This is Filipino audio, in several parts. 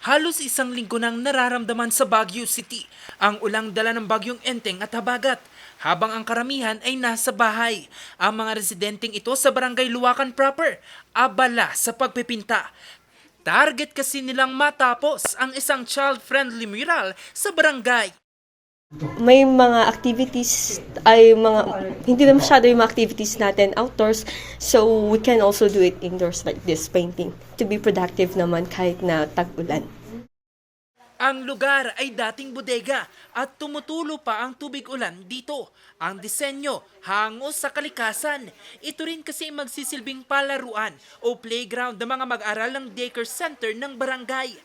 Halos isang linggo nang nararamdaman sa Baguio City ang ulang dala ng bagyong Enteng at Habagat habang ang karamihan ay nasa bahay. Ang mga residenteng ito sa barangay Luwakan proper, abala sa pagpipinta. Target kasi nilang matapos ang isang child-friendly mural sa barangay. may mga activities ay mga hindi na masyado yung mga activities natin outdoors so we can also do it indoors like this painting to be productive naman kahit na tag-ulan. Ang lugar ay dating bodega at tumutulo pa ang tubig ulan dito. Ang disenyo hango sa kalikasan. Ito rin kasi magsisilbing palaruan o playground ng mga mag-aral ng daycare center ng barangay.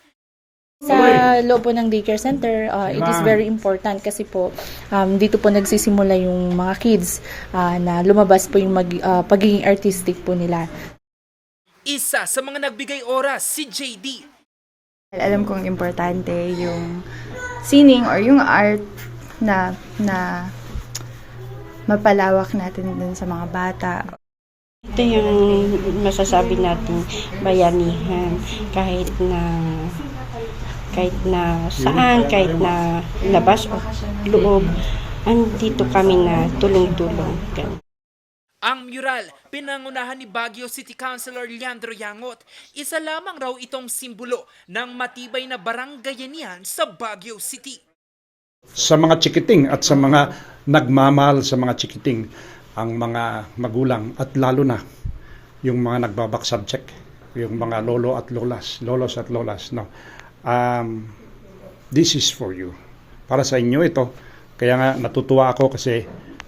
Sa loob po ng daycare center, uh, it is very important kasi po um, dito po nagsisimula yung mga kids uh, na lumabas po yung mag, uh, pagiging artistic po nila. Isa sa mga nagbigay oras si JD. Alam kong importante yung sining or yung art na na mapalawak natin dun sa mga bata. Ito yung masasabi natin bayanihan kahit na kahit na saan, kahit na labas o loob, andito kami na tulong-tulong. Ang mural, pinangunahan ni Baguio City Councilor Leandro Yangot. Isa lamang raw itong simbolo ng matibay na baranggayanihan sa Baguio City. sa mga chikiting at sa mga nagmamahal sa mga chikiting ang mga magulang at lalo na yung mga nagbabak subject yung mga lolo at lolas lolos at lolas no um, this is for you para sa inyo ito kaya nga natutuwa ako kasi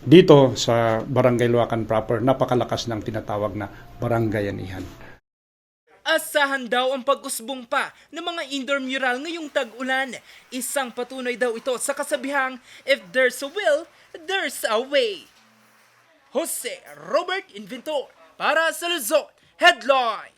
dito sa Barangay Luacan proper napakalakas ng tinatawag na barangayanihan Asahan daw ang pag-usbong pa ng mga indoor mural ngayong tag-ulan. Isang patunay daw ito sa kasabihang, if there's a will, there's a way. Jose Robert Inventor para sa Luzon Headline.